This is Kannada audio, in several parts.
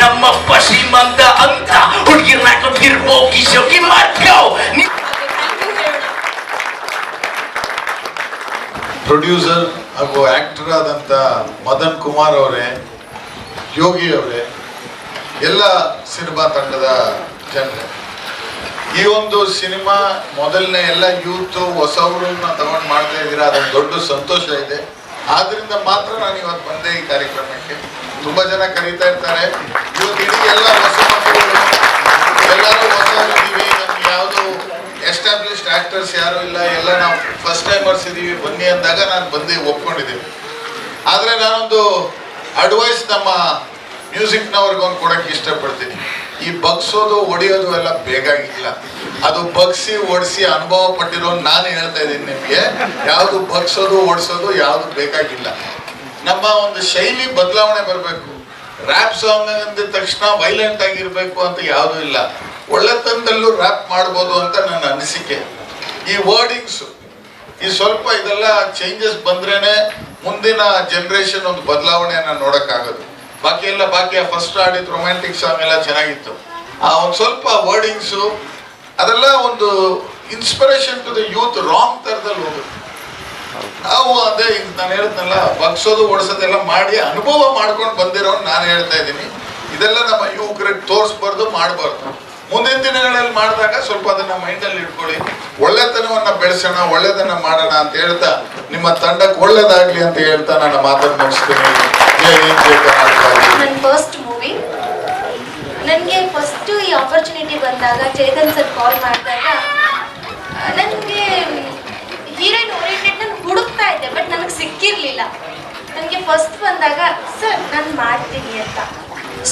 ನಮ್ಮಪ್ಪ ಶ್ರೀಮಂತ ಅಂತ ಹುಡುಗಿರ್ನ ಹೋಗಿ ಶೋಕಿ ಮಾಡ್ಕೋ ಪ್ರೊಡ್ಯೂಸರ್ ಹಾಗೂ ಆಕ್ಟರ್ ಆದಂತ ಮದನ್ ಕುಮಾರ್ ಅವರೇ, ಯೋಗಿ ಅವರೇ, ಎಲ್ಲ ಸಿನಿಮಾ ತಂಡದ ಜನರೇ. ಈ ಒಂದು ಸಿನಿಮಾ ಮೊದಲನೇ ಎಲ್ಲ ಯೂತ್ ಹೊಸವ್ರನ್ನ ತಗೊಂಡು ಮಾಡ್ತಾ ಇದ್ದೀರಾ, ಅದೊಂದು ದೊಡ್ಡ ಸಂತೋಷ ಇದೆ. ಆದ್ರಿಂದ ಮಾತ್ರ ನಾನು ಇವತ್ತು ಬಂದೆ ಈ ಕಾರ್ಯಕ್ರಮಕ್ಕೆ. ತುಂಬಾ ಜನ ಕರೀತಾ ಇರ್ತಾರೆ. ಇವತ್ತು ಇಡೀ ಎಲ್ಲ ಹೊಸ ಮಕ್ಕಳು, ಎಲ್ಲರೂ ಹೊಸವರಿದ್ದೀವಿ ನಮ್ಗೆ ಯಾವುದು ಎಸ್ಟಾಬ್ಲಿಷ್ಡ್ ಆಕ್ಟರ್ಸ್ ಯಾರು ಇಲ್ಲ. ಎಲ್ಲ ನಾವು ಫಸ್ಟ್ ಟೈಮರ್ಸ್ ಇದೀವಿ. ಬನ್ನಿ ಅಂದಾಗ ನಾನು ಬಂದು ಒಪ್ಕೊಂಡಿದ್ದೀನಿ. ಆದರೆ ನಾನೊಂದು ಅಡ್ವೈಸ್ ನಮ್ಮ ಮ್ಯೂಸಿಕ್ನವ್ರಿಗೆ ಒಂದು ಕೊಡಕ್ಕೆ ಇಷ್ಟಪಡ್ತೀನಿ. ಈ ಬಗ್ಸೋದು ಹೊಡಿಯೋದು ಎಲ್ಲ ಬೇಕಾಗಿಲ್ಲ ಅದು ಬಗ್ಸಿ ಓಡಿಸಿ ಅನುಭವ ಪಟ್ಟಿರೋ ನಾನು ಹೇಳ್ತಾ ಇದ್ದೀನಿ ನಿಮಗೆ. ಯಾವುದು ಬಗ್ಸೋದು ಓಡಿಸೋದು ಯಾವುದು ಬೇಕಾಗಿಲ್ಲ. ನಮ್ಮ ಒಂದು ಶೈಲಿ ಬದಲಾವಣೆ ಬರಬೇಕು. ರ್ಯಾಪ್ ಸಾಂಗ್ ಅಂದ ತಕ್ಷಣ ವೈಲೆಂಟ್ ಆಗಿರ್ಬೇಕು ಅಂತ ಯಾವುದೂ ಇಲ್ಲ. ಒಳ್ಳೆತನದಲ್ಲೂ ರ್ಯಾಪ್ ಮಾಡ್ಬೋದು ಅಂತ ನನ್ನ ಅನಿಸಿಕೆ. ಈ ವರ್ಡಿಂಗ್ಸು ಈ ಸ್ವಲ್ಪ ಇದೆಲ್ಲ ಚೇಂಜಸ್ ಬಂದ್ರೇನೆ ಮುಂದಿನ ಜನ್ರೇಷನ್ ಒಂದು ಬದಲಾವಣೆಯನ್ನು ನೋಡಕ್ಕಾಗೋದು. ಬಾಕಿ ಎಲ್ಲ ಬಾಕಿ ಫಸ್ಟ್ ಆಡಿದ ರೊಮ್ಯಾಂಟಿಕ್ ಸಾಂಗ್ ಎಲ್ಲ ಚೆನ್ನಾಗಿತ್ತು. ಆ, ಒಂದು ಸ್ವಲ್ಪ ವರ್ಡಿಂಗ್ಸು ಅದೆಲ್ಲ ಒಂದು inspiration to the youth wrong ತರದಲ್ಲಿ ಹೋಗುತ್ತೆ ನಾವು ಅದೇ ಈಗ ನಾನು ಹೇಳ್ತನಲ್ಲ ಬಗ್ಸೋದು, ಓಡಿಸೋದೆಲ್ಲ ಮಾಡಿ ಅನುಭವ ಮಾಡ್ಕೊಂಡು ಬಂದಿರೋ ನಾನು ಹೇಳ್ತಾ ಇದ್ದೀನಿ. ಇದೆಲ್ಲ ನಮ್ಮ ಯುವಕರಿಗೆ ತೋರಿಸ್ಬಾರ್ದು, ಮಾಡಬಾರ್ದು. ಮುಂದಿನ ದಿನಗಳಲ್ಲಿ ಮಾಡಿದಾಗ ಸ್ವಲ್ಪ ಅದನ್ನ ಮೈಂಡಲ್ಲಿ ಇಟ್ಕೊಳ್ಳಿ. ಒಳ್ಳೆತನವನ್ನ ಬೆಳೆಸೋಣ, ಒಳ್ಳೆದನ್ನ ಮಾಡೋಣ ಅಂತ ಹೇಳ್ತಾ, ನಿಮ್ಮ ತಂಡಕ್ಕೆ ಒಳ್ಳೇದಾಗ್ಲಿ ಅಂತ ಹೇಳ್ತಾ ನನ್ನ ಮಾತನ್ನು ಮುಗಿಸ್ತೀನಿ. ನನ್ನ ಫಸ್ಟ್ ಮೂವಿ ನನಗೆ ಫಸ್ಟು ಈ ಆಪರ್ಚುನಿಟಿ ಬಂದಾಗ ಚೇತನ್ ಸರ್ ಕಾಲ್ ಮಾಡಿದಾಗ ನನಗೆ ಹೀರೋಯಿನ್ ಓರಿಯೆಂಟೆಡ್ ನಾನು ಹುಡುಕ್ತಾ ಇದ್ದೆ ಬಟ್ ನನಗೆ ಸಿಕ್ಕಿರಲಿಲ್ಲ. ನನಗೆ ಫಸ್ಟ್ ಬಂದಾಗ ಸರ್ ನಾನು ಮಾಡ್ತೀನಿ ಅಂತ.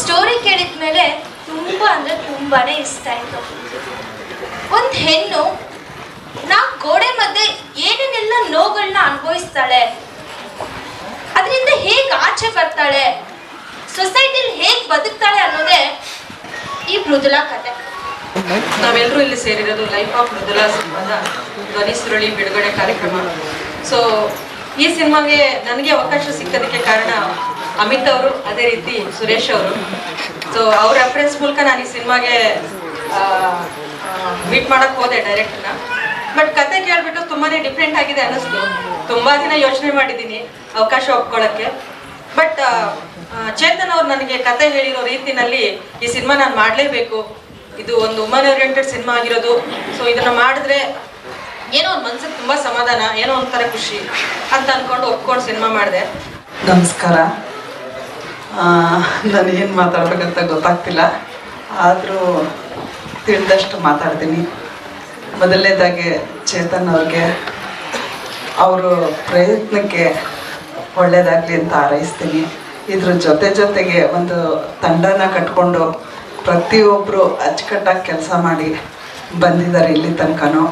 ಸ್ಟೋರಿ ಕೇಳಿದ ಮೇಲೆ ತುಂಬ ಅಂದರೆ ತುಂಬಾ ಇಷ್ಟ ಆಯಿತು. ಒಂದು ಹೆಣ್ಣು ನಾವು ಗೋಡೆ ಮಧ್ಯೆ ಏನೇನೆಲ್ಲ ನೋವುಗಳನ್ನ ಅನುಭವಿಸ್ತಾಳೆ, ಅದರಿಂದ ಹೇಗೆ ಆಚೆ ಬರ್ತಾಳೆ. ಸೊಸೈಟಿಲಿ ಹೇಗ್ ಬದುಕ್ತಾಳೆ ಅನ್ನೋದೇ ಈ ಮೃದುಲಾ ಕತೆ. ನಾವೆಲ್ಲರೂ ಇಲ್ಲಿ ಸೇರಿರೋದು ಲೈಫ್ ಆಫ್ ಮೃದುಲಾ ಸಿನಿಮಾದ ಧ್ವನಿ, ಸುರುಳಿ, ಬಿಡುಗಡೆ ಕಾರ್ಯಕ್ರಮ. ಸೊ ಈ ಸಿನಿಮಾಗೆ ನನಗೆ ಅವಕಾಶ ಸಿಕ್ಕೋದಕ್ಕೆ ಕಾರಣ ಅಮಿತ್ ಅವರು, ಅದೇ ರೀತಿ ಸುರೇಶ್ ಅವರು. ಸೊ ಅವ್ರ ರೆಫರೆನ್ಸ್ ಮೂಲಕ ನಾನು ಈ ಸಿನಿಮಾಗೆ ಮೀಟ್ ಮಾಡಕ್ ಹೋದೆ ಡೈರೆಕ್ಟ್ನ ಬಟ್ ಕತೆ ಕೇಳ್ಬಿಟ್ಟು ತುಂಬಾನೇ ಡಿಫ್ರೆಂಟ್ ಆಗಿದೆ ಅನ್ನಿಸ್ತು. ತುಂಬಾ ದಿನ ಯೋಚನೆ ಮಾಡಿದ್ದೀನಿ ಅವಕಾಶ ಒಪ್ಕೊಳ್ಳೋಕ್ಕೆ. ಬಟ್ ಚೇತನ್ ಅವ್ರು ನನಗೆ ಕತೆ ಹೇಳಿರೋ ರೀತಿನಲ್ಲಿ ಈ ಸಿನಿಮಾ ನಾನು ಮಾಡಲೇಬೇಕು. ಇದು ಒಂದು ವುಮನ್ ಓರಿಯೆಂಟೆಡ್ ಸಿನಿಮಾ ಆಗಿರೋದು. ಸೊ ಇದನ್ನ ಮಾಡಿದ್ರೆ ಏನೋ ಒಂದು ಮನ್ಸಿಗೆ ತುಂಬ ಸಮಾಧಾನ, ಏನೋ ಒಂಥರ ಖುಷಿ ಅಂತ ಅಂದ್ಕೊಂಡು ಒಪ್ಕೊಂಡು ಸಿನಿಮಾ ಮಾಡಿದೆ. ನಮಸ್ಕಾರ. ನಾನು ಏನು ಮಾತಾಡ್ಬೇಕಂತ ಗೊತ್ತಾಗ್ತಿಲ್ಲ. ಆದರೂ ತಿಳಿದಷ್ಟು ಮಾತಾಡ್ತೀನಿ. ಮೊದಲನೇದಾಗಿ ಚೇತನ್ ಅವ್ರಿಗೆ ಅವರು ಪ್ರಯತ್ನಕ್ಕೆ ಒಳ್ಳೆಯದಾಗಲಿ ಅಂತ ಹಾರೈಸ್ತೀನಿ. ಇದ್ರ ಜೊತೆ ಜೊತೆಗೆ ಒಂದು ತಂಡನ ಕಟ್ಕೊಂಡು ಪ್ರತಿಯೊಬ್ಬರು ಅಚ್ಚುಕಟ್ಟಾಗಿ ಕೆಲಸ ಮಾಡಿ ಬಂದಿದ್ದಾರೆ ಇಲ್ಲಿ ತನಕನೂ.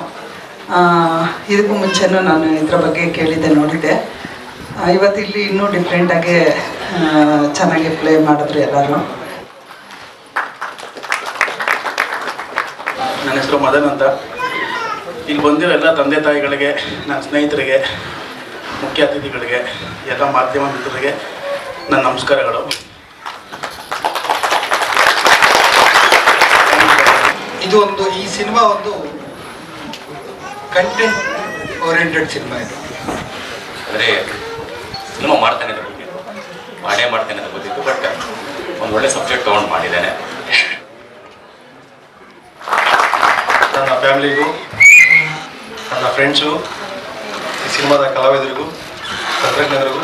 ಇದಕ್ಕೂ ಮುಂಚೆನೂ ನಾನು ಇದ್ರ ಬಗ್ಗೆ ಕೇಳಿದ್ದೆ, ನೋಡಿದ್ದೆ. ಇವತ್ತು ಇಲ್ಲಿ ಇನ್ನೂ ಡಿಫ್ರೆಂಟಾಗಿ ಚೆನ್ನಾಗಿ ಪ್ಲೇ ಮಾಡಿದ್ರು ಎಲ್ಲರೂ. ನನ್ನ ಹೆಸರು ಮದನ್ ಅಂತ. ಇಲ್ಲಿ ಬಂದಿರೋ ಎಲ್ಲ ತಂದೆ ತಾಯಿಗಳಿಗೆ, ನನ್ನ ಸ್ನೇಹಿತರಿಗೆ ಮುಖ್ಯ ಅತಿಥಿಗಳಿಗೆ, ಎಲ್ಲ ಮಾಧ್ಯಮ ಮಿತ್ರರಿಗೆ ನನ್ನ ನಮಸ್ಕಾರಗಳು. ಇದು ಒಂದು, ಈ ಸಿನಿಮಾ ಒಂದು ಕಂಟೆಂಟ್ ಓರಿಯೆಂಟೆಡ್ ಸಿನಿಮಾ ಇದು. ಅಂದರೆ ಸಿನಿಮಾ ಮಾಡ್ತಾನೆ ಗೊತ್ತಿತ್ತು ಮಾಡೇ ಮಾಡ್ತೇನೆ ಅಂತ ಗೊತ್ತಿತ್ತು ಬಟ್ ಒಂದು ಒಳ್ಳೆ ಸಬ್ಜೆಕ್ಟ್ ತೊಗೊಂಡು ಮಾಡಿದ್ದೇನೆ. ನನ್ನ ಫ್ಯಾಮಿಲಿಗೂ ನನ್ನ ಫ್ರೆಂಡ್ಸು ಸಿನಿಮಾದ ಕಲಾವಿದರಿಗೂ, ತಂತ್ರಜ್ಞರಿಗೂ,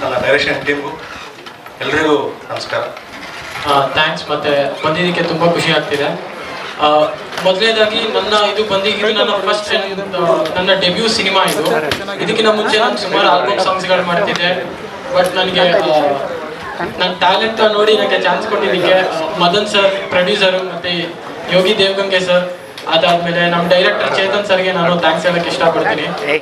ನನ್ನ ಡೈರೆಕ್ಷನ್ ಟೀಮ್ಗೂ ಎಲ್ರಿಗೂ ನಮಸ್ಕಾರ. ಥ್ಯಾಂಕ್ಸ್ ಮತ್ತೆ ಬಂದಿದ್ದಕ್ಕೆ ತುಂಬ ಖುಷಿ ಆಗ್ತಿದೆ. ಮೊದಲನೇದಾಗಿ ನನ್ನ ಇದು ಬಂದಿದ್ದು ನನ್ನ ಫಸ್ಟ್ ನನ್ನ ಡೆಬ್ಯೂ ಸಿನಿಮಾ ಇದು. ಇದಕ್ಕಿಂತ ಮುಂಚೆ ನಾನು ಸುಮಾರು ಆಲ್ಬಮ್ ಸಾಂಗ್ಸ್ಗಳು ಮಾಡ್ತಿದ್ದೆ. ಬಟ್ ನನಗೆ ನನ್ನ ಟ್ಯಾಲೆಂಟ್ ನೋಡಿ ನನಗೆ ಚಾನ್ಸ್ ಕೊಟ್ಟಿದ್ದಕ್ಕೆ ಮದನ್ ಸರ್ ಪ್ರೊಡ್ಯೂಸರು ಮತ್ತೆ ಯೋಗಿ ದೇವಗಂಗೆ ಸರ್ ಅದಾದಮೇಲೆ ನಮ್ಮ ಡೈರೆಕ್ಟರ್ ಚೇತನ್ ಸರ್ಗೆ ನಾನು ಥ್ಯಾಂಕ್ಸ್ ಹೇಳಕ್ಕೆ ಇಷ್ಟಪಡ್ತೀನಿ.